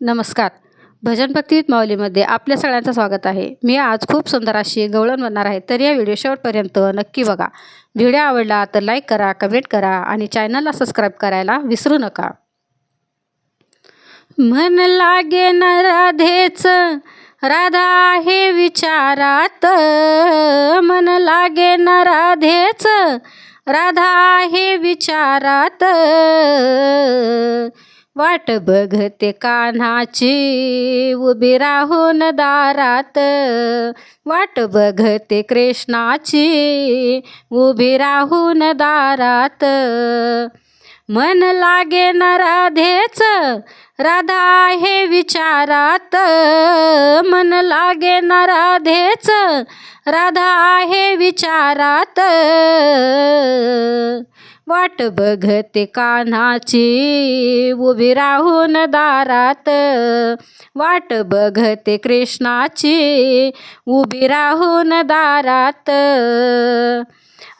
नमस्कार. भजन भक्तीत माऊलीमध्ये आपल्या सगळ्यांचं स्वागत आहे. मी आज खूप सुंदर अशी गवळण बनणार आहे तर या व्हिडिओ शेवटपर्यंत नक्की बघा. व्हिडिओ आवडला तर लाईक करा कमेंट करा आणि चॅनलला सबस्क्राईब करायला विसरू नका. मन लागे न राधेच राधा आहे विचारात. मन लागे न राधेच राधा आहे विचारात. वाट बघते कान्हाची. उभी राहून दारात. वाट बघते कृष्णाची. उभी राहून दारात. मन लागे न राधेच. राधा आहे विचारात. मन लागे न राधेच. राधा आहे विचारात. वाट बघते कान्हाची उभी राहून दारात. वाट बघते कृष्णाची उभी राहून दारात.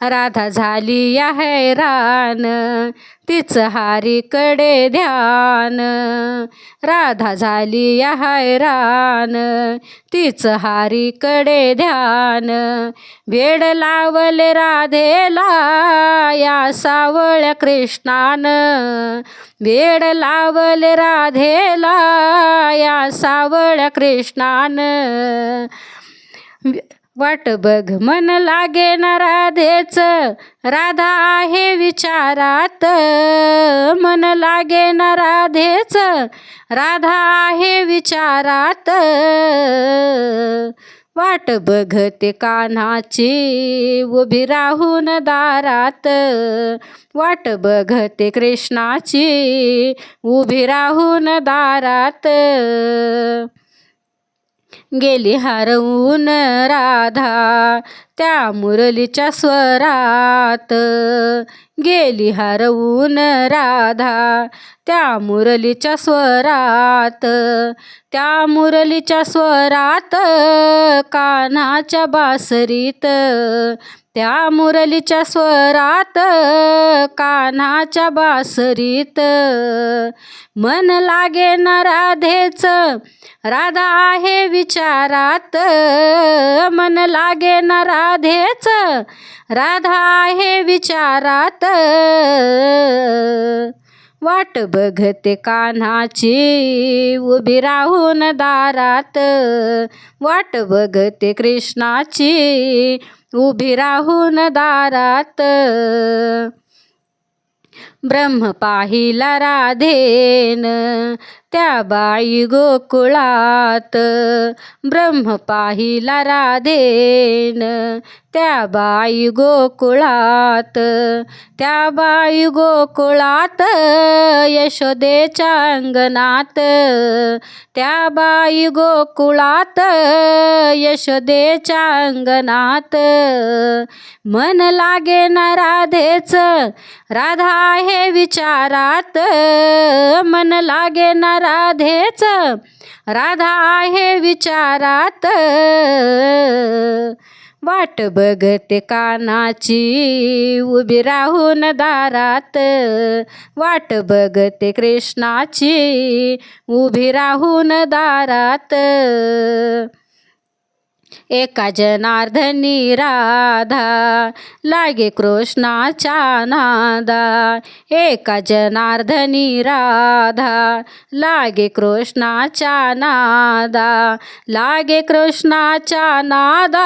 राधा झाली या हैराण तिच हारीकडे ध्यान. राधा झाली या हैराण तिच हारीकडे ध्यान. भेड लावले राधेला या सावळ कृष्णान. भेड लावले राधेला या सावळ कृष्णान. वाट बघ मन लागे ना राधेच. राधा आहे विचारात. मन लागे ना राधेच. राधा आहे विचारात. वाट बघते कान्हाची उभी राहून दारात. वाट बघते कृष्णाची उभी राहून दारात. गेली हरवून राधा त्या मुरलीच्या स्वरात. गेली हरवून राधा त्या मुरलीच्या स्वरात. त्या मुरलीच्या स्वरात कान्हाच्या बासरीत त्या मुरलीच्या स्वरात कान्हाच्या बासरीत. मन लागे न राधेच राधा आहे विचारात. मन लागे न राधेच राधा आहे विचारात. वाट बघते कान्हाची उभी राहून दारात. वाट बघते कृष्णाची उभी राहून दारात. ब्रह्म पाहिला राधेन. त्या बाई गोकुळात. ब्रह्म पाहिला राधेन. त्या बाई गोकुळात. त्या बाई गोकुळात यशोदेच्या अंगणात. त्या बाई गोकुळात यशोदेच्या अंगणात. मन लागे ना राधेच. राधा हे विचारात. मन लागे ना राधेच राधा आहे विचारात. वाट बघते कानाची उभी राहून दारात. वाट बघते कृष्णाची उभी राहून दारात. एका जनार्दनी राधा लागे कृष्णाचा नादा एका जनार्दनी राधा लागे कृष्णाचा नादा लागे कृष्णाचा नादा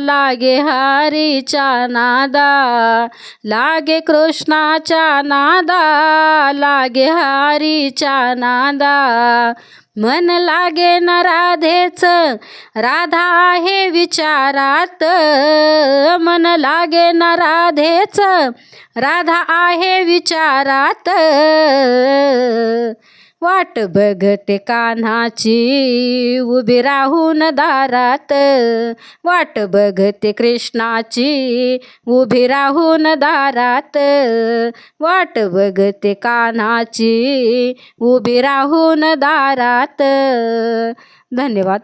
लागे हरीचा नादा लागे कृष्णाचा नादा लागे हरीचा नादा मन लागे न राधेच राधा आहे विचारात. मन लागे न राधेच राधा आहे विचारात. वाट बघते कान्हाची उभी राहून दारात. वाट बघते कृष्णाची उभी राहून दारात. वाट बघते कान्हाची उभी राहून दारात. धन्यवाद.